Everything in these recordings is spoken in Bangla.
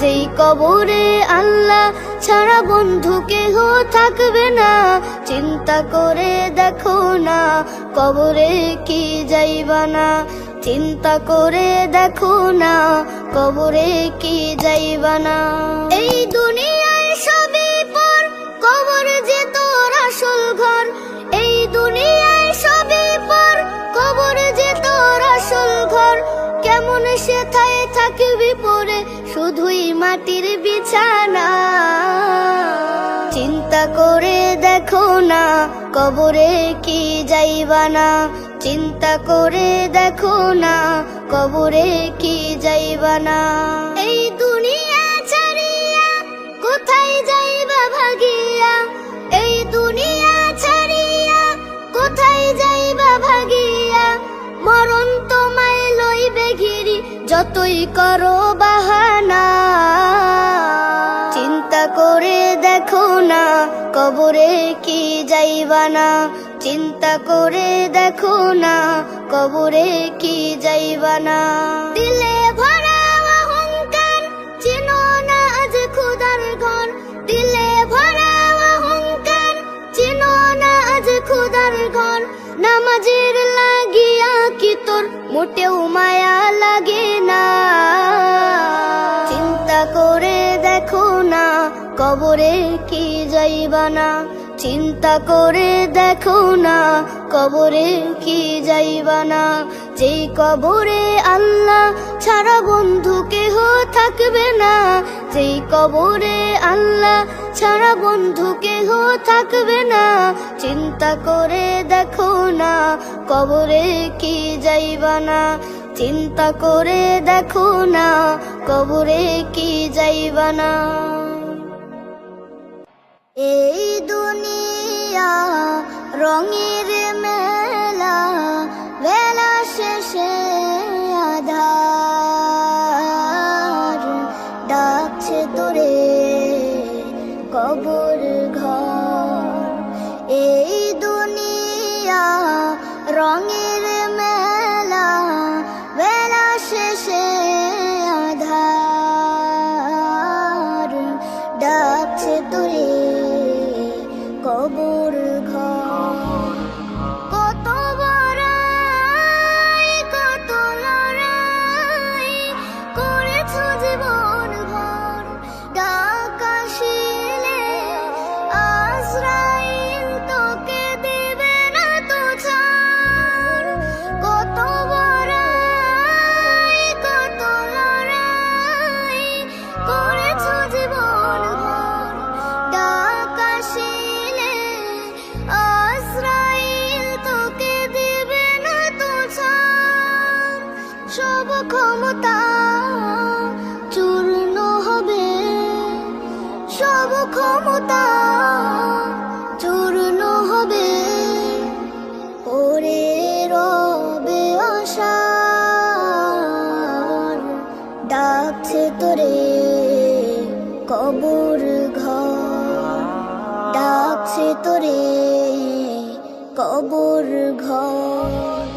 যেই কবরে আল্লাহ ছাড়া বন্ধু কেহ থাকবে না। চিন্তা করে দেখো না, কবরে কি যাইবা না। চিন্তা করে দেখো না, কবরে কি যাইবা না। এই দুনিয়ায় সবই পর, কবর যে তোর আসল ঘর। এই দুনিয়ায় সবই পর, কবর তোর আসল ঘর। কেমন সে থায় থাকবি পরে? শুধুই মাটির বিছানা। চিন্তা করে দেখো না, কবরে কি যাইবা না। চিন্তা করে দেখো না, কবরে কি যাইবা না। এই দুনিয়া ছাড়িয়া কোথায় যাইবা ভাগিয়া? এই দুনিয়া যতই করো বাহানা, চিন্তা করে দেখো না কবরে কি যাইবা না চিন্তা করে দেখো না কবরে কি যাইবা না দিলে মোটেও মায়া লাগে না। চিন্তা করে দেখো না, কবরে কি যাইবা না চিন্তা করে দেখো না, কবরে কি যাইবা না যেই কবরে আল্লাহ ছাড়া বন্ধু কেহ থাকবে না। যেই কবরে আল্লাহ ছাড়া বন্ধু কেহ থাকবে না। চিন্তা করে দেখো না, কবরে কি যাইবা না। চিন্তা করে দেখো না, কবরে কি যাইবা না। এই দুনিয়া রঙের মেলা বেলা শেষে রঙের কবর ঘর। ডাকছে তোরে কবর ঘর।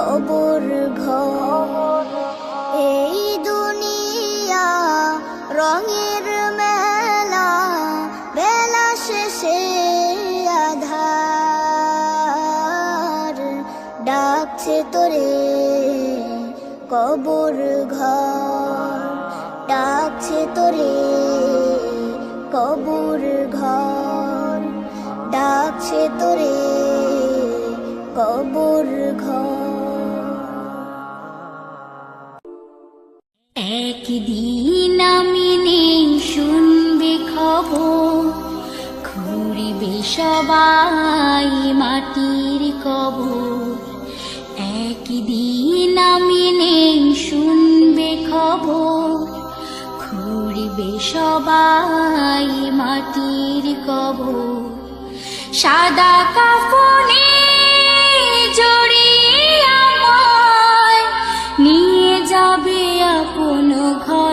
কবর ঘর এই দুনিয়া রঙের মেলা, বেলা শেষে আধার। ডাকছে তোরে কবর ঘর। ডাকছে তোরে কবর ঘর। ডাকছে তোরে কবর একদিন আমি নেই শুনবে খবর। ঘুরিবে সবাই মাটির কবর। একদিন আমি নেই শুনবে খবর। ঘুরিবে সবাই মাটির কবর। সাদা কাফনে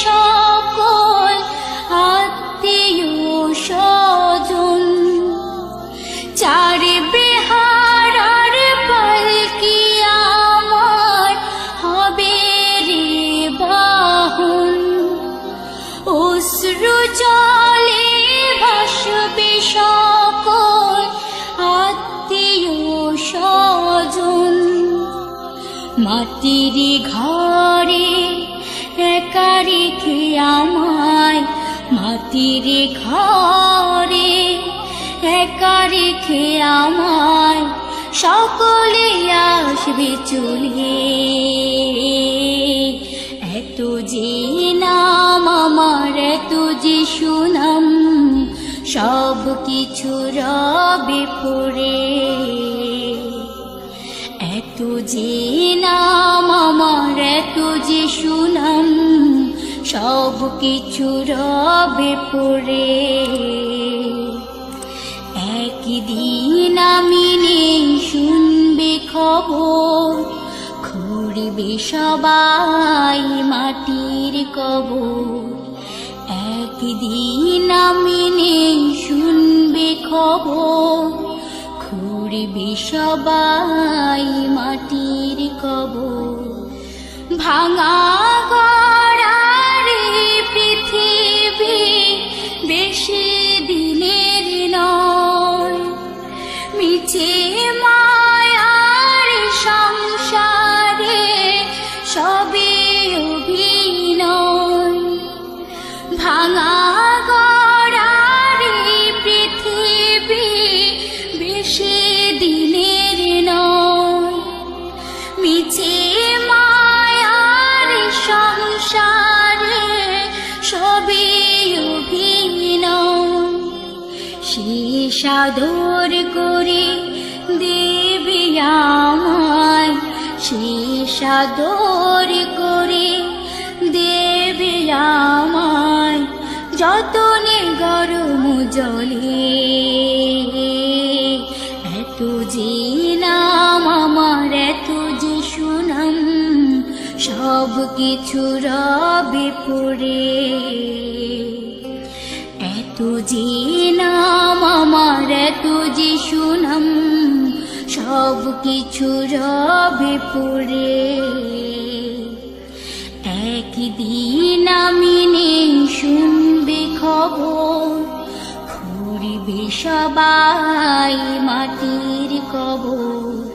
shine. আমায় মাটির ঘরে একা রেখে আমায় সকলে আসবে চলে এত যে নাম আমার, এত যে সুনাম, সব কিছু রবে পড়ে। এত যে নাম আমার, এত যে সুনাম সব কিছু রবে পড়ে। একদিন আমি নেই, শুনবে খবর ঘুরবে সবাই মাটির কবর। একদিন আমি নেই, শুনবে খবর ঘুরবে সবাই মাটির কবর। ভাঙা সাদর করে দেবে আমায়। সে করে দেবে আমায়। যতনে গরম জলে এত যে নাম আমার, এত যে সুনাম সব কিছু রবে পড়ে। যে নাম আমার যে সুনাম সব কিছু রবে পড়ে একদিন আমি নেই শুনবে খবর ঘুরবে সবাই মাটির কবর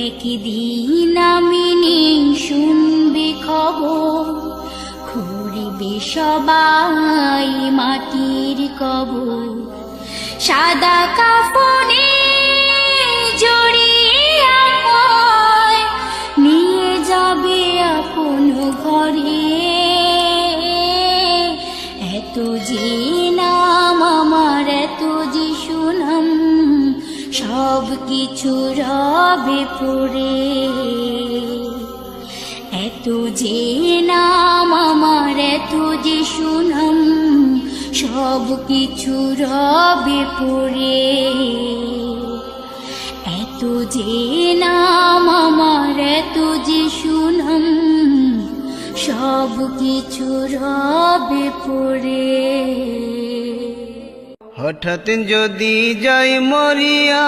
একদিন আমি নেই শুনবে খবর ঘুরবে সবাই মাটির কবর সাদা কাফনে জড়িয়ে নিয়ে যাবে আপন ঘরে। এত যে নাম আমার, এত যে সুনাম, সব কিছু রবে পড়ে। এত যে নাম আমার, এত যে সুনাম সব কিছু রবে পড়ে। এত যে নাম আমার, এত যে সুনাম, সব কিছু রবে পড়ে। হঠাৎ যদি যাই মরিয়া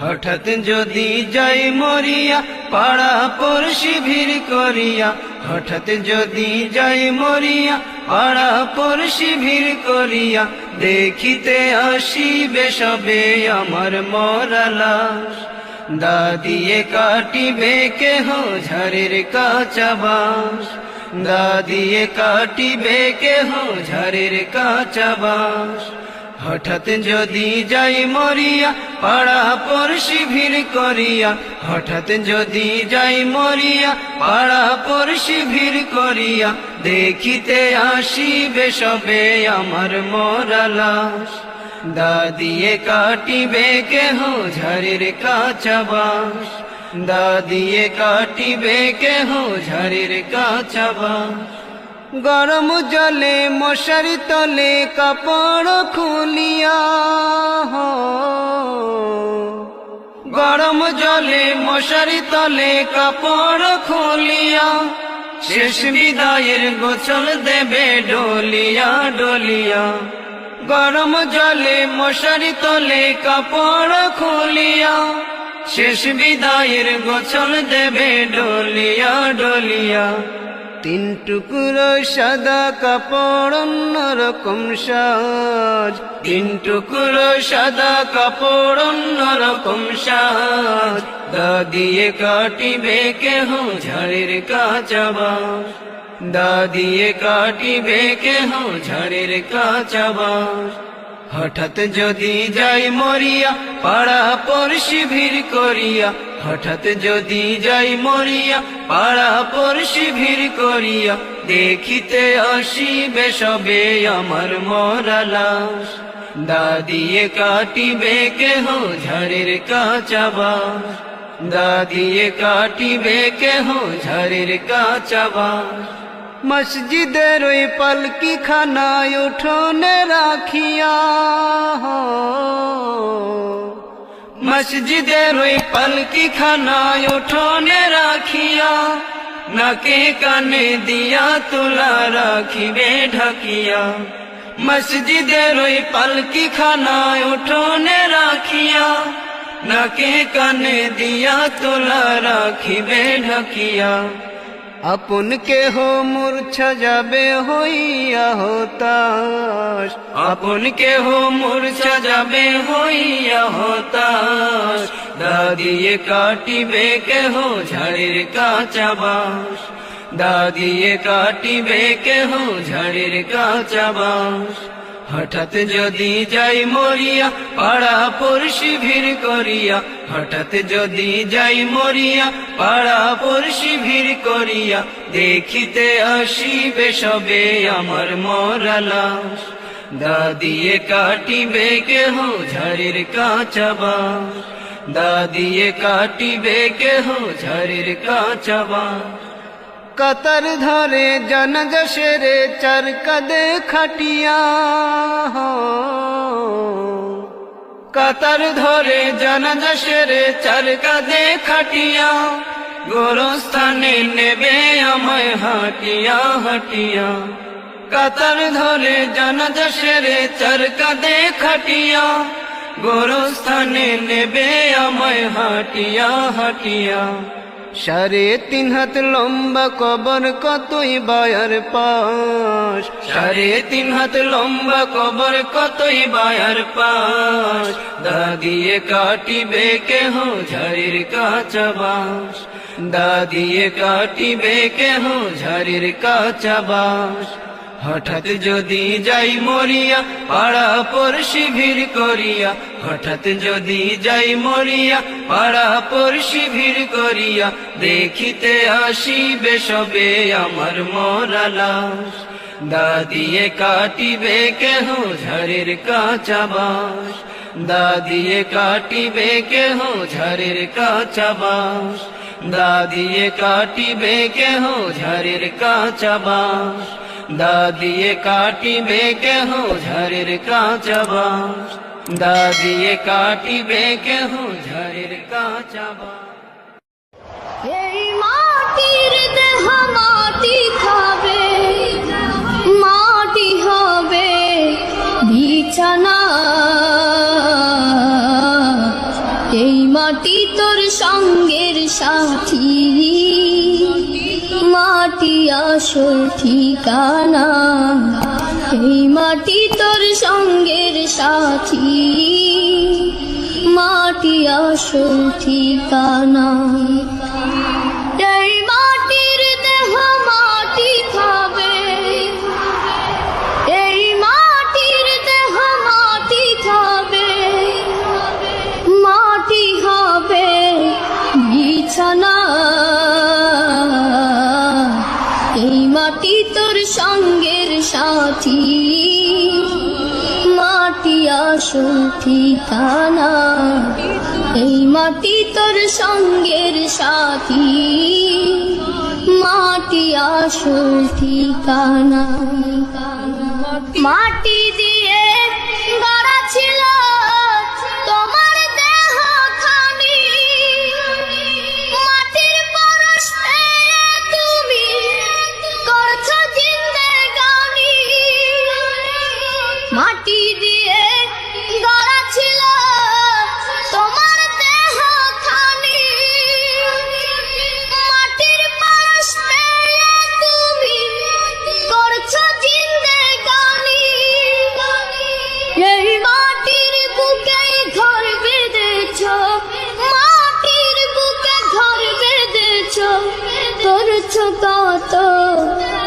হঠাৎ যদি যাই মরিয়া পাড়া পড়শি ভিড় করিয়া, হঠাৎ যদি যাই মরিয়া, পাড়া পড়শি ভিড় করিয়া, দেখিতে আসিবে সবে আমার মরালাস দাদিয়ে কাটিবে কেহ ঝাড়ের কাঁচা বাঁশ। দাদিয়ে কাটিবে কেহ ঝাড়ের কাঁচা বাঁশ। হঠাৎ যদি যাই মরিয়া, পাড়া পড়শি ভিড় করিয়া, হঠাৎ যদি যাই মরিয়া, পাড়া পড়শি ভিড় করিয়া, দেখিতে আসিবে সবে আমার মরালাস দাদিয়ে কাটিবে কেহ ঝাড়ের কাঁচা বাঁশ। দাদিয়ে কাটিবে কেহ ঝাড়ের কাঁচা বাঁশ। গরম জলে মশারি তলে কাপড় খুলিয়া। গরম জলে মশারি তলে কাপড় খুলিয়া শেষ বিদায়ের গোছল দেবে ডলিয়া ডলিয়া গরম জলে মশারি তলে কাপড় খুলিয়া শেষ বিদায়ের গোছল দেবে ডলিয়া ডলিয়া তিন টুকরো সাদা কাপড়, অন্যরকম সাজ। তিন টুকরো সাদা কাপড়, অন্যরকম সাজ। দাদিয়ে কাটিবে কেহ ঝাড়ের কাঁচা বাঁশ। দাদিয়ে কাটিবে কেহ ঝাড়ের কাঁচা বাঁশ। হঠাৎ যদি যাই মরিয়া, পাড়া পড়শি ভিড় করিয়া। হঠাৎ যদি যাই মরিয়া, পাড়া পড়শি ভিড় করিয়া। দেখিতে আসিবে সবে আমার মরালাস দাদিয়ে কাটিবে কেহ ঝাড়ের কাঁচা বাঁশ। দাদিয়ে কাটিবে কেহ ঝাড়ের কাঁচা বাঁশ। মসজিদের ওই পালকি খানায় উঠোনে রাখিয়া মসজিদের ওই পালকি খানায় উঠোনে রাখিয়া নাকে কানে দিয়া তুলা রাখিবে ঢাকিয়া। মসজিদের ওই পালকি খানায় উঠোনে রাখিয়া নাকে কানে দিয়া তুলা রাখিবে ঢাকিয়া। আপন কেহ মূর্ছা যাবে হইয়া হতাশ। আপন কেহ মূর্ছা যাবে হইয়া হতাশ। দাদিয়ে কাটিবে কেহ ঝাড়ের কাঁচা বাঁশ। দাদিয়ে কাটিবে কেহ ঝাড়ের কাঁচা বাঁশ। হঠাৎ যদি যাই মরিয়া, পাড়া পড়শি ভিড় করিয়া, হঠাৎ যদি যাই মরিয়া, পাড়া পড়শি ভিড় করিয়া, দেখিতে আসিবে সবে আমার মরালাস দাদিয়ে কাটিবে কেহ ঝাড়ের কাঁচা বাঁশ। দাদিয়ে কাটিবে কেহ ঝাড়ের কাঁচা বাঁশ। কাতার ধরে জানাজা সেরে চার কাদে খাটিয়া। কাতার ধরে জানাজা সেরে চার কাদে খাটিয়া। গোরস্থানে নেবে আমায় হাটিয়া হাটিয়া। কাতার ধরে জানাজা সেরে চার কাদে খাটিয়া। গোরস্থানে নেবে আমায় হাটিয়া হাটিয়া। সাড়ে তিন হাত লম্বা কবর কতই বায়ার পাশ? সাড়ে তিন হাত লম্বা কবর কতই বায়ার পাশ? দাদিয়ে কাটিবে কেহ ঝাড়ির কাঁচা বাঁশ? দাদিয়ে কাটিবে কেহ ঝাড়ির কাঁচা বাঁশ? হঠাৎ যদি যাই মরিয়া, পাড়া পড়শি ভিড় করিয়া, হঠাৎ যদি যাই মরিয়া, পাড়া পড়শি ভিড় করিয়া, দেখিতে আসিবে সবে আমার মরালাস দা দিয়ে কাটিবে কেহ ঝড়ের কাঁচা বাস দা দিয়ে কাটিবে কেহ ঝড়ের কাঁচা বাস দা দিয়ে কাটিবে কেহ ঝড়ের কাঁচা বাস দা দিয়ে কাটিবে কেহ ঝড়ের কাঁচা বাস দা দিয়ে কাটিবে কেহ ঝড়ের কাঁচা দেহ মাটি খাবে, মাটি হবে বিছানা। এই মাটি তোর সঙ্গের সাথী। মাটি আসল ঠিকানা। এই মাটি তোর সঙ্গের সাথী। মাটি আসল ঠিকানা। আসল ঠিকানা এই মাটি তোর সঙ্গের সাথী। মাটি আসল ঠিকানা মাটি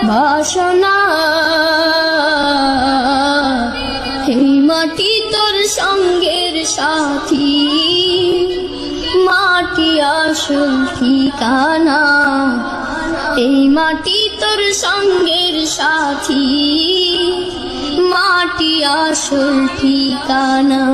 বাসনা এই মাটি তোর সঙ্গের সাথী। মাটি আসল ঠিকানা। এই মাটি তোর সঙ্গের সাথী। মাটি আসল ঠিকানা।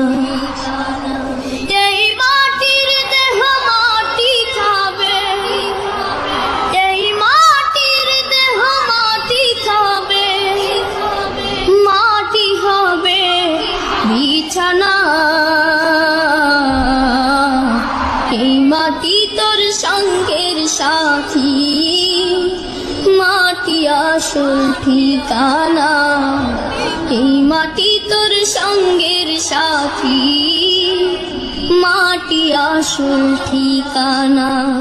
আসল ঠিকানা।